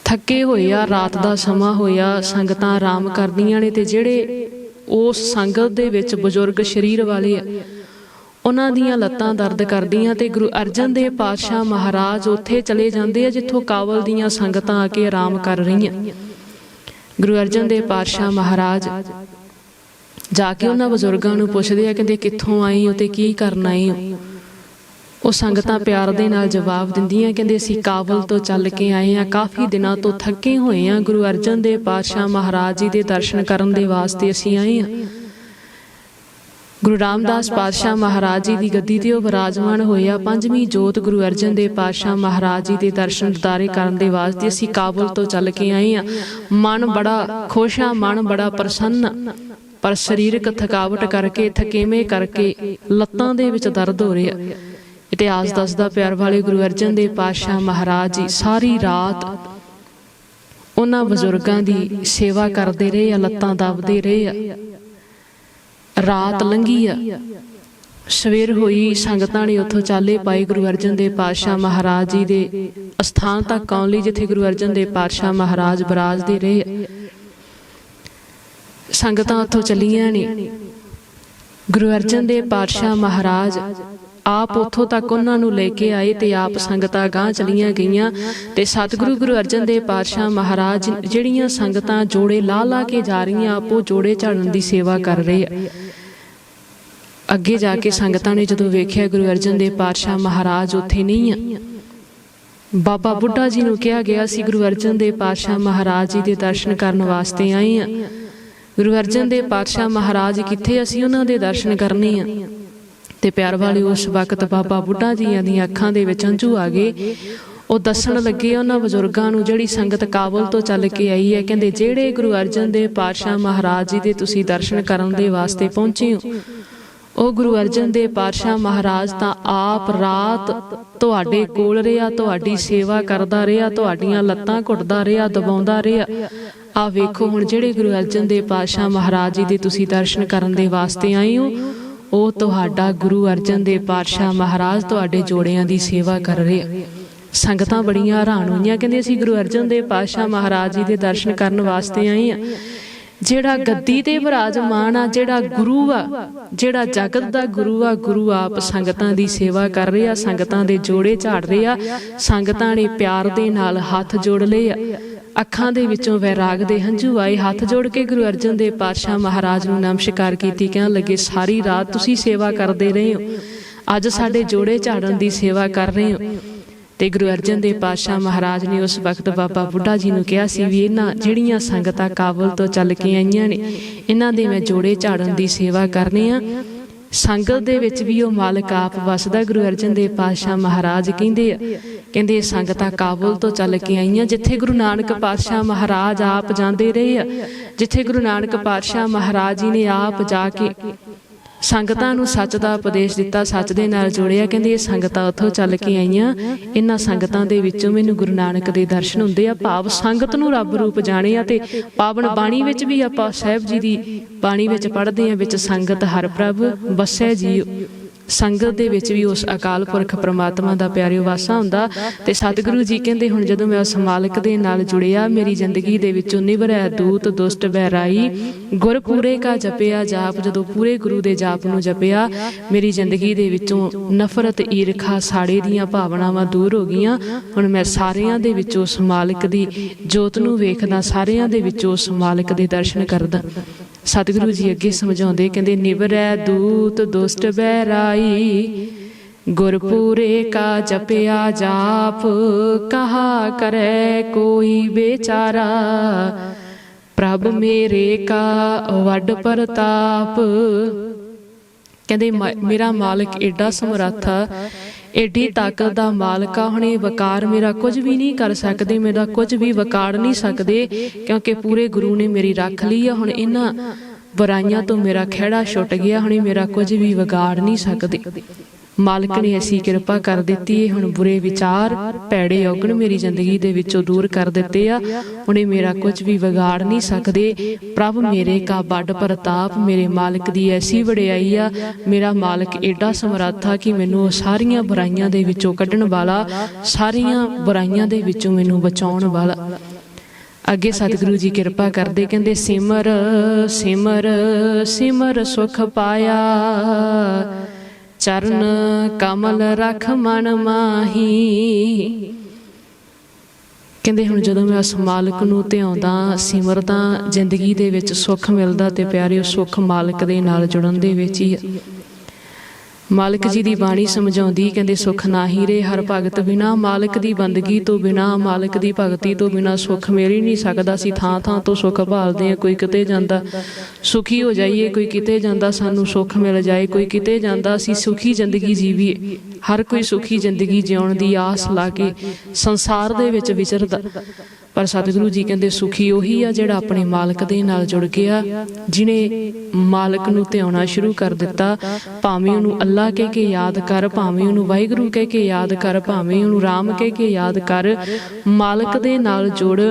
ਥੱਕੇ ਹੋਏ ਆ, ਰਾਤ ਦਾ ਸਮਾਂ ਹੋਇਆ, ਸੰਗਤਾਂ ਆਰਾਮ ਕਰਦੀਆਂ ਨੇ ਤੇ ਜਿਹੜੇ ਉਸ ਸੰਗਤ ਦੇ ਵਿੱਚ ਬਜ਼ੁਰਗ ਸਰੀਰ ਵਾਲੇ ਆ, ਉਹਨਾਂ ਦੀਆਂ ਲੱਤਾਂ ਦਰਦ ਕਰਦੀਆਂ ਤੇ ਗੁਰੂ ਅਰਜਨ ਦੇਵ ਪਾਤਸ਼ਾਹ ਮਹਾਰਾਜ ਉੱਥੇ ਚਲੇ ਜਾਂਦੇ ਆ, ਜਿੱਥੋਂ ਕਾਬਲ ਦੀਆਂ ਸੰਗਤਾਂ ਆ ਕੇ ਆਰਾਮ ਕਰ ਰਹੀਆਂ। ਗੁਰੂ ਅਰਜਨ ਦੇਵ ਪਾਤਸ਼ਾਹ ਮਹਾਰਾਜ ਜਾ ਕੇ ਉਹਨਾਂ ਬਜ਼ੁਰਗਾਂ ਨੂੰ ਪੁੱਛਦੇ ਆ, ਕਹਿੰਦੇ ਕਿੱਥੋਂ ਆਏ ਹੋ ਤੇ ਕੀ ਕਰਨ ਆਏ ਹੋ? ਉਹ ਸੰਗਤਾਂ ਪਿਆਰ ਦੇ ਨਾਲ ਜਵਾਬ ਦਿੰਦੀਆਂ, ਕਹਿੰਦੇ, ਅਸੀਂ ਕਾਬਲ ਤੋਂ ਚੱਲ ਕੇ ਆਏ ਆ ਕਾਫੀ ਦਿਨਾਂ ਤੋਂ ਥੱਕੇ ਹੋਏ ਆ ਗੁਰੂ ਅਰਜਨ ਦੇਵ ਪਾਤਸ਼ਾਹ ਮਹਾਰਾਜ ਜੀ ਦੇ ਦਰਸ਼ਨ ਕਰਨ ਦੇ ਵਾਸਤੇ ਅਸੀਂ ਆਏ ਆ ਗੁਰੂ ਰਾਮਦਾਸ ਪਾਤਸ਼ਾਹ ਮਹਾਰਾਜ ਜੀ ਦੀ ਗੱਦੀ ਤੇ ਉਹ ਵਿਰਾਜਮਾਨ ਹੋਏ ਆ ਪੰਜਵੀਂ ਜੋਤ ਗੁਰੂ ਅਰਜਨ ਦੇਵ ਪਾਤਸ਼ਾਹ ਮਹਾਰਾਜ ਜੀ ਦੇ ਦਰਸ਼ਨ ਦਿਦਾਰੇ ਕਰਨ ਦੇ ਵਾਸਤੇ ਅਸੀਂ ਕਾਬਲ ਤੋਂ ਚੱਲ ਕੇ ਆਏ ਆ ਮਨ ਬੜਾ ਖੁਸ਼ ਆ ਮਨ ਬੜਾ ਪ੍ਰਸੰਨ, ਪਰ ਸਰੀਰਕ ਥਕਾਵਟ ਕਰਕੇ, ਥਕੇਵੇਂ ਕਰਕੇ ਲੱਤਾਂ ਦੇ ਵਿੱਚ ਦਰਦ ਹੋ ਰਿਹਾ। ਇਤਿਹਾਸ ਦੱਸਦਾ ਪਿਆਰ ਵਾਲੇ ਗੁਰੂ ਅਰਜਨ ਦੇਵ ਪਾਤਸ਼ਾਹ ਮਹਾਰਾਜ ਜੀ ਸਾਰੀ ਰਾਤ ਉਹਨਾਂ ਬਜ਼ੁਰਗਾਂ ਦੀ ਸੇਵਾ ਕਰਦੇ ਰਹੇ ਆ ਲੱਤਾਂ ਦਬਦੇ ਰਹੇ ਆ। ਰਾਤ ਲੰਘੀ ਆ। ਸਵੇਰ ਹੋਈ ਸੰਗਤਾਂ ਨੇ ਉੱਥੋਂ ਚਾਲੇ ਪਾਏ ਗੁਰੂ ਅਰਜਨ ਦੇਵ ਪਾਤਸ਼ਾਹ ਮਹਾਰਾਜ ਜੀ ਦੇ ਅਸਥਾਨ ਤੱਕ ਆਉਣ ਲਈ ਜਿੱਥੇ ਗੁਰੂ ਅਰਜਨ ਦੇਵ ਪਾਤਸ਼ਾਹ ਮਹਾਰਾਜ ਬਰਾਜਦੇ ਰਹੇ। ਸੰਗਤਾਂ ਉੱਥੋਂ ਚੱਲੀਆਂ ਨੇ। ਗੁਰੂ ਅਰਜਨ ਦੇਵ ਪਾਤਸ਼ਾਹ ਮਹਾਰਾਜ ਆਪ ਉੱਥੋਂ ਤੱਕ ਉਹਨਾਂ ਨੂੰ ਲੈ ਕੇ ਆਏ ਤੇ ਆਪ ਸੰਗਤਾਂ ਗਾਂ ਚਲੀਆਂ ਗਈਆਂ ਤੇ ਸਤਿਗੁਰੂ ਗੁਰੂ ਅਰਜਨ ਦੇਵ ਪਾਤਸ਼ਾਹ ਮਹਾਰਾਜ ਜਿਹੜੀਆਂ ਸੰਗਤਾਂ ਜੋੜੇ ਲਾ ਲਾ ਕੇ ਜਾ ਰਹੀਆਂ, ਆਪ ਉਹ ਜੋੜੇ ਝਾੜਨ ਦੀ ਸੇਵਾ ਕਰ ਰਹੇ ਆ। ਅੱਗੇ ਜਾ ਕੇ ਸੰਗਤਾਂ ਨੇ ਜਦੋਂ ਵੇਖਿਆ ਗੁਰੂ ਅਰਜਨ ਦੇਵ ਪਾਤਸ਼ਾਹ ਮਹਾਰਾਜ ਉੱਥੇ ਨਹੀਂ ਆ, ਬਾਬਾ ਬੁੱਢਾ ਜੀ ਨੂੰ ਕਿਹਾ ਗਿਆ ਸੀ, ਗੁਰੂ ਅਰਜਨ ਦੇਵ ਪਾਤਸ਼ਾਹ ਮਹਾਰਾਜ ਜੀ ਦੇ ਦਰਸ਼ਨ ਕਰਨ ਵਾਸਤੇ ਆਏ ਆ। ਗੁਰੂ ਅਰਜਨ ਦੇਵ ਪਾਤਸ਼ਾਹ ਮਹਾਰਾਜ ਕਿੱਥੇ ਅਸੀਂ ਉਹਨਾਂ ਦੇ ਦਰਸ਼ਨ ਕਰਨੇ ਆ। ਤੇ ਪਿਆਰ ਵਾਲੇ ਉਸ ਵਕਤ ਬਾਬਾ ਬੁੱਢਾ ਜੀਆਂ ਦੀਆਂ ਅੱਖਾਂ ਦੇ ਵਿੱਚ ਹੰਝੂ ਆ ਗਏ। ਉਹ ਦੱਸਣ ਲੱਗੇ ਉਹਨਾਂ ਬਜ਼ੁਰਗਾਂ ਨੂੰ, ਜਿਹੜੀ ਸੰਗਤ ਕਾਬਲ ਤੋਂ ਚੱਲ ਕੇ ਆਈ ਹੈ, ਕਹਿੰਦੇ, ਜਿਹੜੇ ਗੁਰੂ ਅਰਜਨ ਦੇਵ ਪਾਤਸ਼ਾਹ ਮਹਾਰਾਜ ਜੀ ਦੇ ਤੁਸੀਂ ਦਰਸ਼ਨ ਕਰਨ ਦੇ ਵਾਸਤੇ ਪਹੁੰਚੇ ਹੋ, ਉਹ ਗੁਰੂ ਅਰਜਨ ਦੇਵ ਪਾਤਸ਼ਾਹ ਮਹਾਰਾਜ ਤਾਂ ਆਪ ਰਾਤ ਤੁਹਾਡੇ ਕੋਲ ਰਿਹਾ, ਤੁਹਾਡੀ ਸੇਵਾ ਕਰਦਾ ਰਿਹਾ, ਤੁਹਾਡੀਆਂ ਲੱਤਾਂ ਘੁੱਟਦਾ ਰਿਹਾ, ਦਬਾਉਂਦਾ ਰਿਹਾ। ਆ ਵੇਖੋ ਹੁਣ, ਜਿਹੜੇ ਗੁਰੂ ਅਰਜਨ ਦੇਵ ਪਾਤਸ਼ਾਹ ਮਹਾਰਾਜ ਜੀ ਦੇ ਤੁਸੀਂ ਦਰਸ਼ਨ ਕਰਨ ਦੇ ਵਾਸਤੇ ਆਏ ਹੋ ਉਹ ਤੁਹਾਡਾ ਗੁਰੂ ਅਰਜਨ ਦੇਵ ਪਾਤਸ਼ਾਹ ਮਹਾਰਾਜ ਤੁਹਾਡੇ ਜੋੜਿਆਂ ਦੀ ਸੇਵਾ ਕਰ ਰਹੇ ਆ। ਸੰਗਤਾਂ ਬੜੀਆਂ ਹੈਰਾਨ ਹੋਈਆਂ, ਕਹਿੰਦੇ ਅਸੀਂ ਗੁਰੂ ਅਰਜਨ ਦੇਵ ਪਾਤਸ਼ਾਹ ਮਹਾਰਾਜ ਜੀ ਦੇ ਦਰਸ਼ਨ ਕਰਨ ਵਾਸਤੇ ਆਏ ਆ। ਜਿਹੜਾ ਗੱਦੀ ਤੇ ਵਿਰਾਜਮਾਨ ਆ, ਜਿਹੜਾ ਗੁਰੂ ਆ, ਜਿਹੜਾ ਜਗਤ ਦਾ ਗੁਰੂ ਆ, ਗੁਰੂ ਆਪ ਸੰਗਤਾਂ ਦੀ ਸੇਵਾ ਕਰ ਰਿਹਾ ਸੰਗਤਾਂ ਦੇ ਜੋੜੇ ਝਾੜ ਰਿਹਾ ਸੰਗਤਾਂ ਨੇ ਪਿਆਰ ਦੇ ਨਾਲ ਹੱਥ ਜੋੜ ਲਏ ਆ। ਅੱਖਾਂ ਦੇ ਵਿੱਚੋਂ ਵੈਰਾਗ ਦੇ ਹੰਝੂ ਆਏ, ਹੱਥ ਜੋੜ ਕੇ ਗੁਰੂ ਅਰਜਨ ਦੇਵ ਪਾਤਸ਼ਾਹ ਮਹਾਰਾਜ ਨੂੰ ਨਮਸਕਾਰ ਕੀਤੀ, ਕਹਿਣ ਲੱਗੇ, ਸਾਰੀ ਰਾਤ ਤੁਸੀਂ ਸੇਵਾ ਕਰਦੇ ਰਹੇ ਹੋ। ਅੱਜ ਸਾਡੇ ਜੋੜੇ ਝਾੜਨ ਦੀ ਸੇਵਾ ਕਰ ਰਹੇ ਹੋ। ਤੇ ਗੁਰੂ ਅਰਜਨ ਦੇਵ ਪਾਤਸ਼ਾਹ ਮਹਾਰਾਜ ਨੇ ਉਸ ਵਕਤ ਬਾਬਾ ਬੁੱਢਾ ਜੀ ਨੂੰ ਕਿਹਾ ਸੀ ਵੀ ਇਹਨਾਂ ਜਿਹੜੀਆਂ ਸੰਗਤਾਂ ਕਾਬਲ ਤੋਂ ਚੱਲ ਕੇ ਆਈਆਂ ਨੇ, ਇਹਨਾਂ ਦੇ ਮੈਂ ਜੋੜੇ ਝਾੜਨ ਦੀ ਸੇਵਾ ਕਰਨੀ ਆ। ਸੰਗਤ ਦੇ ਵਿੱਚ ਵੀ ਉਹ ਮਾਲਕ ਆਪ ਵਸਦਾ, ਗੁਰੂ ਅਰਜਨ ਦੇਵ ਪਾਤਸ਼ਾਹ ਮਹਾਰਾਜ ਕਹਿੰਦੇ ਆ। ਕਹਿੰਦੇ ਸੰਗਤਾਂ ਕਾਬਲ ਤੋਂ ਚੱਲ ਕੇ ਆਈਆਂ, ਜਿੱਥੇ ਗੁਰੂ ਨਾਨਕ ਪਾਤਸ਼ਾਹ ਮਹਾਰਾਜ ਆਪ ਜਾਂਦੇ ਰਹੇ ਆ, ਜਿੱਥੇ ਗੁਰੂ ਨਾਨਕ ਪਾਤਸ਼ਾਹ ਮਹਾਰਾਜ ਜੀ ਨੇ ਆਪ ਜਾ ਕੇ ਸੰਗਤਾਂ ਨੂੰ ਸੱਚ ਦਾ ਉਪਦੇਸ਼ ਦਿੱਤਾ, ਸੱਚ ਦੇ ਨਾਲ ਜੋੜਿਆ, ਕਹਿੰਦੇ ਇਹ ਸੰਗਤਾਂ ਉੱਥੋਂ ਚੱਲ ਕੇ ਆਈਆਂ। ਇਹਨਾਂ ਸੰਗਤਾਂ ਦੇ ਵਿੱਚੋਂ ਮੈਨੂੰ ਗੁਰੂ ਨਾਨਕ ਦੇ ਦਰਸ਼ਨ ਹੁੰਦੇ ਆ। ਭਾਵ ਸੰਗਤ ਨੂੰ ਰੱਬ ਰੂਪ ਜਾਣਿਆ ਤੇ ਪਾਵਨ ਬਾਣੀ ਵਿੱਚ ਵੀ ਆਪਾਂ ਸਾਹਿਬ ਜੀ ਦੀ ਬਾਣੀ ਵਿੱਚ ਪੜ੍ਹਦੇ ਆ, ਵਿੱਚ ਸੰਗਤ ਹਰ ਪ੍ਰਭ ਵਸੈ ਜੀ ਸੰਗਤ ਦੇ ਵਿੱਚ ਵੀ ਉਸ ਅਕਾਲ ਪੁਰਖ ਪ੍ਰਮਾਤਮਾ ਦਾ ਪਿਆਰਿਓ ਵਾਸਾ ਹੁੰਦਾ ਤੇ ਸਤਿਗੁਰੂ ਜੀ ਕਹਿੰਦੇ ਹੁਣ ਜਦੋਂ ਮੈਂ ਉਸ ਮਾਲਕ ਦੇ ਨਾਲ ਜੁੜਿਆ, ਮੇਰੀ ਜ਼ਿੰਦਗੀ ਦੇ ਵਿੱਚੋਂ ਨਿਵਰੈ ਦੂਤ, ਦੁਸ਼ਟ ਬਹਿਰਾਈ ਗੁਰ ਪੂਰੇ ਕਾ ਜਪਿਆ, ਜਾਪ ਜਦੋਂ ਪੂਰੇ ਗੁਰੂ ਦੇ ਜਾਪ ਨੂੰ ਜਪਿਆ, ਮੇਰੀ ਜ਼ਿੰਦਗੀ ਦੇ ਵਿੱਚੋਂ ਨਫ਼ਰਤ, ਈਰਖਾ, ਸਾੜੇ ਦੀਆਂ ਭਾਵਨਾਵਾਂ ਦੂਰ ਹੋ ਗਈਆਂ। ਹੁਣ ਮੈਂ ਸਾਰਿਆਂ ਦੇ ਵਿੱਚੋਂ ਉਸ ਮਾਲਕ ਦੀ ਜੋਤ ਨੂੰ ਵੇਖਦਾ, ਸਾਰਿਆਂ ਦੇ ਵਿੱਚੋਂ ਉਸ ਮਾਲਕ ਦੇ ਦਰਸ਼ਨ ਕਰਦਾ। ਸਤਿਗੁਰੂ ਜੀ ਅੱਗੇ ਸਮਝਾਉਂਦੇ ਕਹਿੰਦੇ ਨਿਵਰੈ ਦੂਤ ਦੁਸ਼ਟ ਬਹਿਰਾਈ ਗੁਰਪੂਰੇ ਕਾ ਜਪਿਆ ਜਾਪ ਕਹਾ ਕਰੈ ਕੋਈ ਬੇਚਾਰਾ ਪ੍ਰਭ ਮੇਰੇ ਕਾ ਵੱਡ ਪ੍ਰਤਾਪ। ਕਹਿੰਦੇ ਮੇਰਾ ਮਾਲਕ ਏਡਾ ਸਮਰੱਥ। ਏਡੀ ਤਾਕਤ ਦਾ ਮਾਲਕ ਆ ਹੁਣ ਵਕਾਰ ਮੇਰਾ ਕੁਝ ਵੀ ਨਹੀਂ ਕਰ ਸਕਦੇ ਮੇਰਾ ਕੁਝ ਵੀ ਵਕਾਰ ਨਹੀਂ ਸਕਦੇ ਕਿਉਂਕਿ ਪੂਰੇ ਗੁਰੂ ਨੇ ਮੇਰੀ ਰੱਖ ਲਈ ਆ ਹੁਣ ਇਹਨਾਂ ਬੁਰਾਈਆਂ ਤੋਂ ਮੇਰਾ ਖਿਹੜਾ ਛੁੱਟ ਗਿਆ ਹੁਣ ਮੇਰਾ ਕੁਝ ਵੀ ਵਿਗਾੜ ਨਹੀਂ ਸਕਦੇ। ਮਾਲਕ ਨੇ ਐਸੀ ਕਿਰਪਾ ਕਰ ਦਿੱਤੀ ਹੈ ਹੁਣ ਬੁਰੇ ਵਿਚਾਰ ਭੈੜੇ ਔਗਣ ਮੇਰੀ ਜ਼ਿੰਦਗੀ ਦੇ ਵਿੱਚੋਂ ਦੂਰ ਕਰ ਦਿੱਤੇ ਆ। ਹੁਣ ਇਹ ਮੇਰਾ ਕੁਝ ਵੀ ਵਿਗਾੜ ਨਹੀਂ ਸਕਦੇ। ਪ੍ਰਭ ਮੇਰੇ ਕਾ ਵੱਡ ਪ੍ਰਤਾਪ ਮੇਰੇ ਮਾਲਕ ਦੀ ਐਸੀ ਵਡਿਆਈ ਆ। ਮੇਰਾ ਮਾਲਕ ਏਡਾ ਸਮਰੱਥ ਆ ਕਿ ਮੈਨੂੰ ਉਹ ਸਾਰੀਆਂ ਬੁਰਾਈਆਂ ਦੇ ਵਿੱਚੋਂ ਕੱਢਣ ਵਾਲਾ ਸਾਰੀਆਂ ਬੁਰਾਈਆਂ ਦੇ ਵਿੱਚੋਂ ਮੈਨੂੰ ਬਚਾਉਣ ਵਾਲਾ। ਅੱਗੇ ਸਤਿਗੁਰੂ ਜੀ ਕਿਰਪਾ ਕਰਦੇ ਕਹਿੰਦੇ ਸਿਮਰ ਸਿਮਰ ਸਿਮਰ ਸੁਖ ਪਾਇਆ। ਚਰਨ ਕਮਲ ਰਖ ਮਨ ਮਾਹੀ। ਕਹਿੰਦੇ ਹੁਣ ਜਦੋਂ ਮੈਂ ਉਸ ਮਾਲਕ ਨੂੰ ਧਿਆਉਂਦਾ, ਸਿਮਰਦਾ, ਜ਼ਿੰਦਗੀ ਦੇ ਵਿੱਚ ਸੁੱਖ ਮਿਲਦਾ ਤੇ ਪਿਆਰਿਓ ਸੁੱਖ ਮਾਲਕ ਦੇ ਨਾਲ ਜੁੜਨ ਦੇ ਵਿੱਚ ਹੀ ਮਾਲਕ ਜੀ ਦੀ ਬਾਣੀ ਸਮਝਾਉਂਦੀ ਕਹਿੰਦੇ, ਸੁਖ ਨਾਹੀ ਰੇ ਹਰ ਭਗਤ ਬਿਨਾ, ਮਾਲਕ ਦੀ ਬੰਦਗੀ ਤੋਂ ਬਿਨਾ, ਮਾਲਕ ਦੀ ਭਗਤੀ ਤੋਂ ਬਿਨਾ ਸੁਖ ਮਿਲ ਹੀ ਨਹੀਂ ਸਕਦਾ। ਸੀ ਥਾਂ ਥਾਂ ਤੋਂ ਸੁਖ ਭਾਲਦੇ ਆ ਕੋਈ ਕਿਤੇ ਜਾਂਦਾ, ਸੁਖੀ ਹੋ ਜਾਈਏ, ਕੋਈ ਕਿਤੇ ਜਾਂਦਾ, ਸਾਨੂੰ ਸੁਖ ਮਿਲ ਜਾਏ, ਕੋਈ ਕਿਤੇ ਜਾਂਦਾ, ਅਸੀਂ ਸੁਖੀ ਜ਼ਿੰਦਗੀ ਜੀਵੀਏ। ਹਰ ਕੋਈ ਸੁਖੀ ਜ਼ਿੰਦਗੀ ਜਿਉਣ ਦੀ ਆਸ ਲਾ ਕੇ ਸੰਸਾਰ ਦੇ ਵਿੱਚ ਵਿਚਰਦਾ। ਪਰ ਸਤਿਗੁਰੂ ਜੀ ਕਹਿੰਦੇ ਸੁਖੀ ਉਹੀ ਆ ਜਿਹੜਾ ਆਪਣੇ ਮਾਲਕ ਦੇ ਨਾਲ ਜੁੜ ਗਿਆ, ਜਿਨੇ ਮਾਲਕ ਨੂੰ ਧਿਆਉਣਾ ਸ਼ੁਰੂ ਕਰ ਦਿੱਤਾ, ਭਾਵੇਂ ਉਹਨੂੰ ਅੱਲਾ ਕਹਿ ਕੇ ਯਾਦ ਕਰ, ਭਾਵੇਂ ਉਹਨੂੰ ਵਾਹਿਗੁਰੂ ਕਹਿ ਕੇ ਯਾਦ ਕਰ, ਭਾਵੇਂ ਉਹਨੂੰ ਰਾਮ ਕਹਿ ਕੇ ਯਾਦ ਕਰ, ਮਾਲਕ ਦੇ ਨਾਲ ਜੁੜ,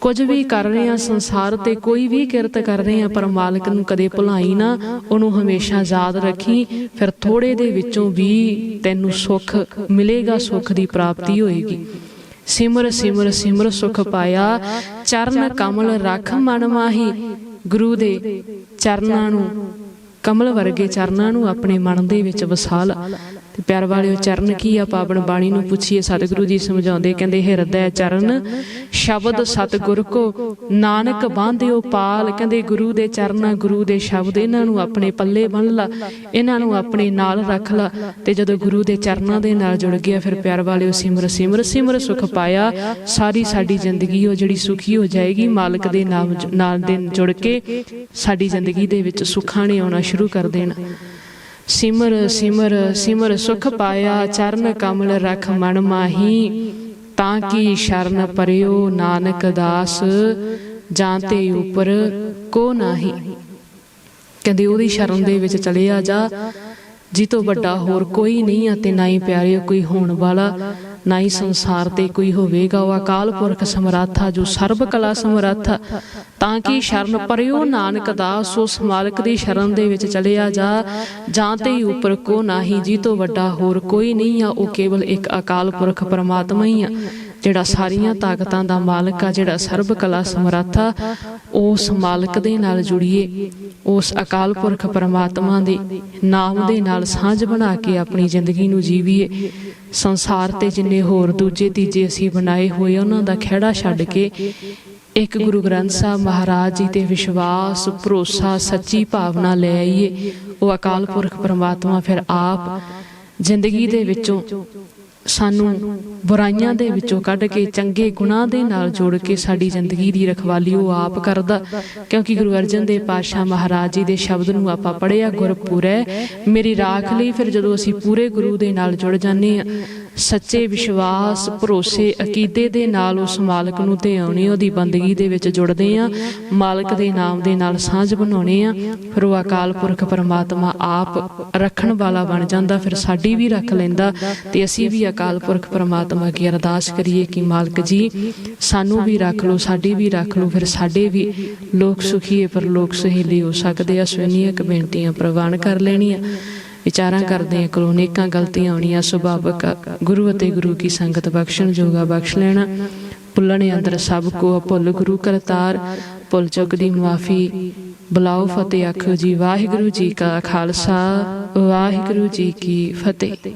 ਕੁਝ ਵੀ ਕਰ ਰਹੇ ਆ ਸੰਸਾਰ ਤੇ ਕੋਈ ਵੀ ਕਿਰਤ ਕਰ ਰਹੇ ਆ ਪਰ ਮਾਲਕ ਨੂੰ ਕਦੇ ਭੁਲਾਈ ਨਾ, ਉਹਨੂੰ ਹਮੇਸ਼ਾ ਯਾਦ ਰੱਖੀ, ਫਿਰ ਥੋੜੇ ਦੇ ਵਿੱਚੋਂ ਵੀ ਤੈਨੂੰ ਸੁੱਖ ਮਿਲੇਗਾ, ਸੁੱਖ ਦੀ ਪ੍ਰਾਪਤੀ ਹੋਏਗੀ। ਸਿਮਰ ਸਿਮਰ ਸਿਮਰ ਸੁਖ ਪਾਇਆ। ਚਰਨ ਕਮਲ ਰਖ ਮਨ ਮਾਹੀ। ਗੁਰੂ ਦੇ ਚਰਨਾਂ ਨੂੰ, ਕਮਲ ਵਰਗੇ ਚਰਨਾਂ ਨੂੰ ਆਪਣੇ ਮਨ ਦੇ ਵਿੱਚ ਵਸਾਲ। ਤੇ ਪਿਆਰ ਵਾਲਿਓ ਚਰਨ ਕੀ ਆ? ਪਾਵਨ ਬਾਣੀ ਨੂੰ ਪੁੱਛੀਏ, ਸਤਿਗੁਰੂ ਜੀ ਸਮਝਾਉਂਦੇ ਕਹਿੰਦੇ ਹਿਰਦੈ ਚਰਨ, ਸ਼ਬਦ ਸਤਿਗੁਰ ਕੋ ਨਾਨਕ ਬਾਂਧਿਓ ਪਾਲ। ਕਹਿੰਦੇ, ਗੁਰੂ ਦੇ ਚਰਨਾਂ, ਗੁਰੂ ਦੇ ਸ਼ਬਦ, ਇਹਨਾਂ ਨੂੰ ਆਪਣੇ ਪੱਲੇ ਬੰਨ ਲਾ, ਇਹਨਾਂ ਨੂੰ ਆਪਣੇ ਨਾਲ ਰੱਖ ਲਾ। ਤੇ ਜਦੋਂ ਗੁਰੂ ਦੇ ਚਰਨਾਂ ਦੇ ਨਾਲ ਜੁੜ ਗਿਆ, ਫਿਰ ਪਿਆਰ ਵਾਲਿਓ ਸਿਮਰ ਸਿਮਰ ਸਿਮਰ ਸੁਖ ਪਾਇਆ। ਸਾਰੀ ਸਾਡੀ ਜ਼ਿੰਦਗੀ ਉਹ ਜਿਹੜੀ ਸੁਖੀ ਹੋ ਜਾਏਗੀ, ਮਾਲਕ ਦੇ ਨਾਮ, ਨਾਲ ਦੇ ਜੁੜ ਕੇ ਸਾਡੀ ਜ਼ਿੰਦਗੀ ਦੇ ਵਿੱਚ ਸੁੱਖਾਂ ਨੇ ਆਉਣਾ ਸ਼ੁਰੂ ਕਰ ਦੇਣਾ। ਸਿਮਰ ਸਿਮਰ ਸਿਮਰ ਸੁਖ ਪਾਇਆ ਚਰਨ ਕਮਲ ਰਖ ਮਨ ਮਾਹੀ ਤਾਂ ਕੀ ਸ਼ਰਨ ਪਰਿਓ ਨਾਨਕ ਦਾਸ ਜਾਂ ਤੇ ਉਪਰ ਕੋ ਨਾਹੀ। ਕਹਿੰਦੇ ਉਹਦੀ ਸ਼ਰਨ ਦੇ ਵਿੱਚ ਚਲਿਆ ਜਾ ਜੀ ਤੋਂ ਵੱਡਾ ਹੋਰ ਕੋਈ ਨਹੀਂ ਆ ਤੇ ਨਾ ਹੀ ਪਿਆਰਿਓ ਕੋਈ ਹੋਣ ਵਾਲਾ। ਨਾ ਹੀ ਸੰਸਾਰ ਤੇ ਕੋਈ ਹੋਵੇਗਾ ਉਹ ਅਕਾਲ ਪੁਰਖ ਸਮਰੱਥਾ ਜੋ ਸਰਬ ਕਲਾ ਸਮਰੱਥ ਆ। ਤਾਂ ਕਿ ਸ਼ਰਨ ਪਰਿਓ ਨਾਨਕ ਦਾਸ ਉਸ ਮਾਲਕ ਦੀ ਸ਼ਰਨ ਦੇ ਵਿੱਚ ਚਲਿਆ ਜਾ, ਜਾਂ ਤੇ ਹੀ ਉੱਪਰ ਕੋ ਨਾਹੀ ਜੀ ਤੋਂ ਵੱਡਾ ਹੋਰ ਕੋਈ ਨਹੀਂ ਆ, ਉਹ ਕੇਵਲ ਇੱਕ ਅਕਾਲ ਪੁਰਖ ਪਰਮਾਤਮਾ ਹੀ ਆ, ਜਿਹੜਾ ਸਾਰੀਆਂ ਤਾਕਤਾਂ ਦਾ ਮਾਲਕ ਆ, ਜਿਹੜਾ ਸਰਬ ਕਲਾ ਸਮਰੱਥ ਆ ਉਸ ਮਾਲਕ ਦੇ ਨਾਲ ਜੁੜੀਏ, ਉਸ ਅਕਾਲ ਪੁਰਖ ਪਰਮਾਤਮਾ ਦੇ ਨਾਮ ਦੇ ਨਾਲ ਸਾਂਝ ਬਣਾ ਕੇ ਆਪਣੀ ਜ਼ਿੰਦਗੀ ਨੂੰ ਜੀਵੀਏ ਸੰਸਾਰ ਤੇ ਜਿੰਨੇ ਹੋਰ ਦੂਜੇ ਤੀਜੇ ਅਸੀਂ ਬਣਾਏ ਹੋਏ, ਉਹਨਾਂ ਦਾ ਖਿਹੜਾ ਛੱਡ ਕੇ ਇੱਕ ਗੁਰੂ ਗ੍ਰੰਥ ਸਾਹਿਬ ਮਹਾਰਾਜ ਜੀ ਤੇ ਵਿਸ਼ਵਾਸ, ਭਰੋਸਾ, ਸੱਚੀ ਭਾਵਨਾ ਲੈ ਆਈਏ। ਉਹ ਅਕਾਲ ਪੁਰਖ ਪਰਮਾਤਮਾ ਫਿਰ ਆਪ ਜ਼ਿੰਦਗੀ ਦੇ ਵਿੱਚੋਂ ਸਾਨੂੰ ਬੁਰਾਈਆਂ ਦੇ ਵਿੱਚੋਂ ਕੱਢ ਕੇ ਚੰਗੇ ਗੁਨਾਹ ਦੇ ਨਾਲ ਜੋੜ ਕੇ ਸਾਡੀ ਜ਼ਿੰਦਗੀ ਦੀ ਰਖਵਾਲੀ ਉਹ ਆਪ ਕਰਦਾ। ਕਿਉਂਕਿ ਗੁਰੂ ਅਰਜਨ ਦੇਵ ਪਾਤਸ਼ਾਹ ਮਹਾਰਾਜ ਜੀ ਦੇ ਸ਼ਬਦ ਨੂੰ ਆਪਾਂ ਪੜਿਆ ਗੁਰਪੂਰੈ, ਮੇਰੀ ਰਾਖ ਲਈ ਫਿਰ ਜਦੋਂ ਅਸੀਂ ਪੂਰੇ ਗੁਰੂ ਦੇ ਨਾਲ ਜੁੜ ਜਾਂਦੇ ਆ ਸੱਚੇ ਵਿਸ਼ਵਾਸ, ਭਰੋਸੇ, ਅਕੀਦੇ ਦੇ ਨਾਲ ਉਸ ਮਾਲਕ ਨੂੰ ਤੇ ਆਉਣੀ ਉਹਦੀ ਬੰਦਗੀ ਦੇ ਵਿੱਚ ਜੁੜਦੇ ਆ ਮਾਲਕ ਦੇ ਨਾਮ ਦੇ ਨਾਲ ਸਾਂਝ ਬਣਾਉਣੇ ਆ ਫਿਰ ਉਹ ਅਕਾਲ ਪੁਰਖ ਪਰਮਾਤਮਾ ਆਪ ਰੱਖਣ ਵਾਲਾ ਬਣ ਜਾਂਦਾ, ਫਿਰ ਸਾਡੀ ਵੀ ਰੱਖ ਲੈਂਦਾ ਤੇ ਅਸੀਂ ਵੀ ਅਕਾਲ ਪੁਰਖ ਪਰਮਾਤਮਾ ਕੀ ਅਰਦਾਸ ਕਰੀਏ ਕਿ ਮਾਲਕ ਜੀ, ਸਾਨੂੰ ਵੀ ਰੱਖ ਲਓ, ਸਾਡੀ ਵੀ ਰੱਖ ਲਓ, ਫਿਰ ਸਾਡੇ ਵੀ ਲੋਕ ਸੁਖੀਏ, ਪਰ ਲੋਕ ਸਹੇਲੀ ਹੋ ਸਕਦੇ ਆ। ਸਵਨੀਆਂ ਬੇਨਤੀਆਂ ਪ੍ਰਵਾਨ ਕਰ ਲੈਣੀਆਂ। ਵਿਚਾਰਾਂ ਕਰਦੇ ਆ ਕੋਲੋਂ ਅਨੇਕਾਂ ਗਲਤੀਆਂ ਆਉਣੀਆਂ ਸੁਭਾਵਕ ਗੁਰੂ ਅਤੇ ਗੁਰੂ ਕੀ ਸੰਗਤ ਬਖਸ਼ਣ ਜੋਗਾ ਬਖਸ਼ ਲੈਣਾ। ਭੁੱਲਣੇ ਅੰਦਰ ਸਭ ਕੋ ਭੁੱਲ ਗੁਰੂ ਕਰਤਾਰ, ਭੁੱਲ ਚੁੱਕ ਦੀ ਮਾਫੀ। ਬੁਲਾਓ ਫਤਿਹ ਆਖੋ ਜੀ, ਵਾਹਿਗੁਰੂ ਜੀ ਕਾ ਖਾਲਸਾ, ਵਾਹਿਗੁਰੂ ਜੀ ਕੀ ਫਤਿਹ।